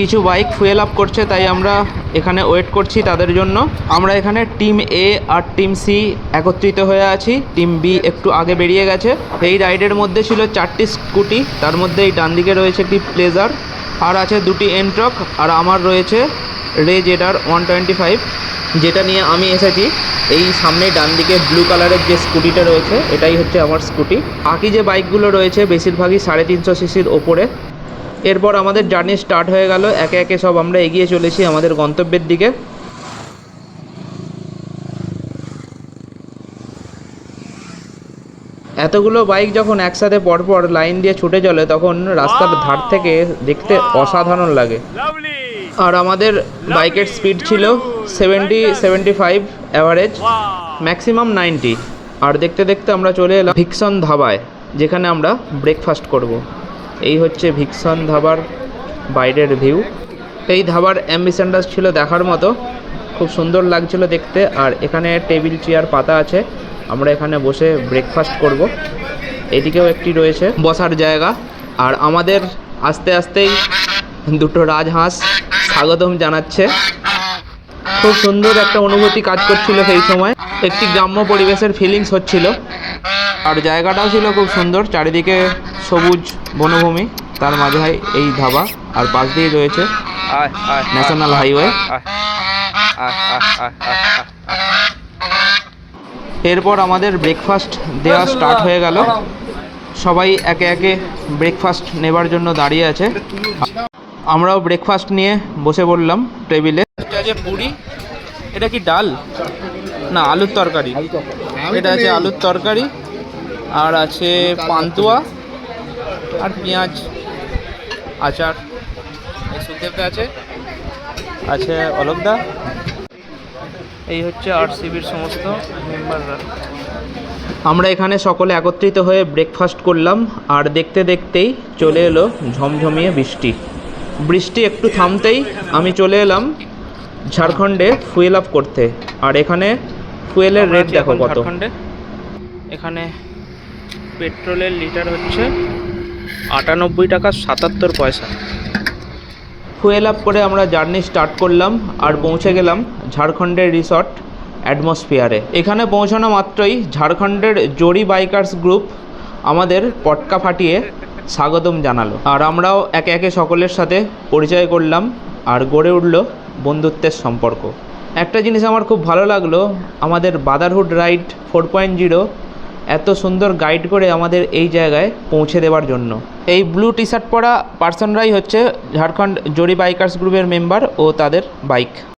কিছু bike fuel up করছে, তাই আমরা এখানে ওয়েট করছি তাদের জন্য। আমরা এখানে টিম এ আর টিম সি একত্রিত হয়ে আছি। টিম বি একটু আগে বেরিয়ে গেছে। এই রাইডের মধ্যে ছিল চারটি স্কুটি, তার মধ্যে এই ডান দিকে রয়েছে একটি প্লেজার, আর আছে দুটি এনট্রক আর আমার রয়েছে রে জেডার ওয়ান টোয়েন্টি ফাইভ, যেটা নিয়ে আমি এসেছি। এই সামনে ডান দিকে ব্লু কালারের যে স্কুটিটা রয়েছে, এটাই হচ্ছে আমার স্কুটি। বাকি যে বাইকগুলো রয়েছে, বেশিরভাগই সাড়ে তিনশো সিসির ওপরে। এরপর আমাদের জার্নি স্টার্ট হয়ে গেল। একে একে সব আমরা এগিয়ে চলেছি আমাদের গন্তব্যের দিকে। এতগুলো বাইক যখন একসাথে পরপর লাইন দিয়ে ছুটে চলে, তখন রাস্তার ধার থেকে দেখতে অসাধারণ লাগে। আর আমাদের বাইকের স্পিড ছিল seventy seventy five average, maximum ninety. আর দেখতে দেখতে আমরা চলে এলাম ভিক্সন ধাবায়, যেখানে আমরা ব্রেকফাস্ট করব। এই হচ্ছে ভিক্সন ধাবার বাইরের ভিউ। এই ধাবার অ্যাম্বিসেন্ডাস ছিল দেখার মতো। খুব সুন্দর লাগছিল দেখতে। আর এখানে টেবিল, চেয়ার, পাতা আছে। আমরা এখানে বসে ব্রেকফাস্ট করব। এদিকেও একটি রয়েছে বসার জায়গা। আর আমাদের আস্তে আস্তেই দুটো রাজহাঁস স্বাগতম জানাচ্ছে। খুব সুন্দর একটা অনুভূতি কাজ করছিল সেই সময়। একটি গ্রাম্য পরিবেশের ফিলিংস হচ্ছিল। আর জায়গাটাও ছিল খুব সুন্দর। চারিদিকে সবুজ বনভূমি তার মাঝে হয় এই ধাবা আর পাশ দিয়ে রয়েছে ন্যাশনাল হাইওয়ে এরপর আমাদের ব্রেকফাস্ট দেওয়া স্টার্ট হয়ে গেল। সবাই একে একে ব্রেকফাস্ট নেবার জন্য দাঁড়িয়ে আছে। আমরাও ব্রেকফাস্ট নিয়ে বসে পড়লাম টেবিলে। আছে পুরি এটা কি ডাল? না আলুর তরকারি। এটা আছে আলুর তরকারি আর আছে পান্তুয়া। আর পেঁয়াজ আচার এই সুখদেবদা আছে। আছে অলোকদা। এই হচ্ছে আর আরসিবির সমস্ত মেম্বাররা। আমরা এখানে সকলে একত্রিত হয়ে ব্রেকফাস্ট করলাম আর দেখতে দেখতেই চলে এলো ঝমঝমিয়ে বৃষ্টি। বৃষ্টি একটু থামতেই আমি চলে এলাম ঝাড়খণ্ডে ফুয়েল আপ করতে। আর এখানে ফুয়েলের রেট দেখো কত। ঝাড়খণ্ডে। এখানে পেট্রোলের লিটার হচ্ছে আটানব্বই টাকা সাতাত্তর পয়সা। ফুয়েল আপ করে আমরা জার্নি স্টার্ট করলাম আর পৌঁছে গেলাম ঝাড়খণ্ডের রিসর্ট অ্যাটমসফিয়ারে। এখানে পৌঁছানো মাত্রই ঝাড়খণ্ডের জরি বাইকার্স গ্রুপ আমাদের পটকা ফাটিয়ে স্বাগতম জানালো। আর আমরাও একে একে সকলের সাথে পরিচয় করলাম আর গড়ে উঠল বন্ধুত্বের সম্পর্ক। একটা জিনিস আমার খুব ভালো লাগল, আমাদের brotherhood ride four point zero এত সুন্দর গাইড করে আমাদের এই জায়গায় পৌঁছে দেওয়ার জন্য। এই ব্লু টি শার্ট পরা পার্সনরাই হচ্ছে ঝাড়খণ্ড জরি বাইকার্স গ্রুপের মেম্বার ও তাদের বাইক